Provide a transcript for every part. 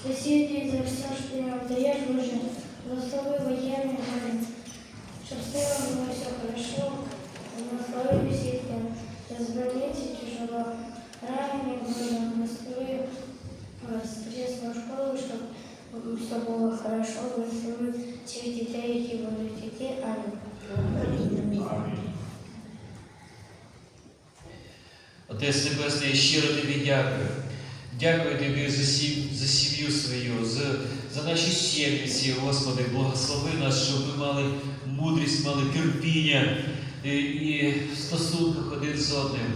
Спасибо тебе за все, что ты нам даешь, Боже. Благослови военных, Боже. Чтобы с ним было все хорошо. Благослови всех там. Из больницы тяжело. Раненых, Боже. Благослови воскресную школу, чтобы все было хорошо. Благослови всех детей, які будуть йти. Амінь. Отець Небесний, я щиро тобі дякую. Дякую тобі за, за сім'ю свою, за, за наші сім'ї, Господи, благослови нас, щоб ми мали мудрість, мали терпіння і, і в стосунках один з одним,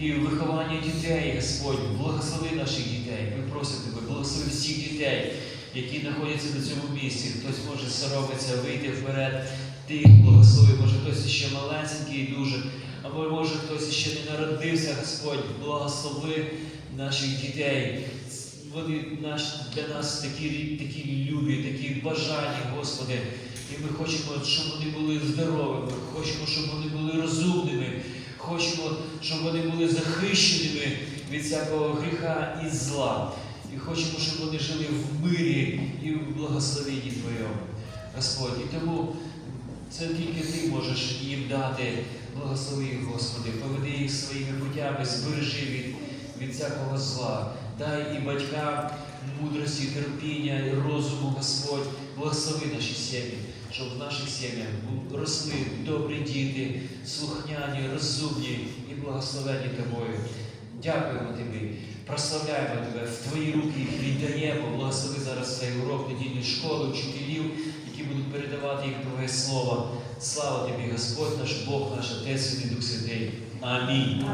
і в вихованні дітей, Господь, благослови наших дітей. Ми просимо тебе, благослови всіх дітей, які знаходяться на цьому місці. Хтось може соромиться вийти вперед. Ти їх благослови, може хтось ще малесенький дуже. Або може хтось ще не народився, Господь, благослови наших дітей. Вони наш, для нас такі, такі любі, такі бажані, Господи. І ми хочемо, щоб вони були здоровими, хочемо, щоб вони були розумними, хочемо, щоб вони були захищеними від всякого гріха і зла. І хочемо, щоб вони жили в мирі і в благословенні Твоєму. Господь, і тому це тільки Ти можеш їм дати. Благослови їх, Господи, поведи їх своїми путями, збережи від, від всякого зла. Дай і батькам мудрості, терпіння, і розуму, Господь. Благослови наші сім'ї, щоб в наших сім'ях росли добрі діти, слухняні, розумні і благословені Тобою. Дякуємо Тобі, прославляємо Тебе, в Твої руки їх віддаємо. Благослови зараз цей урок недільної школи, вчителів, які будуть передавати їх Твоє Слово. Слава Тобі, Господь наш Бог, наш Отець і Дух Святий. Амінь.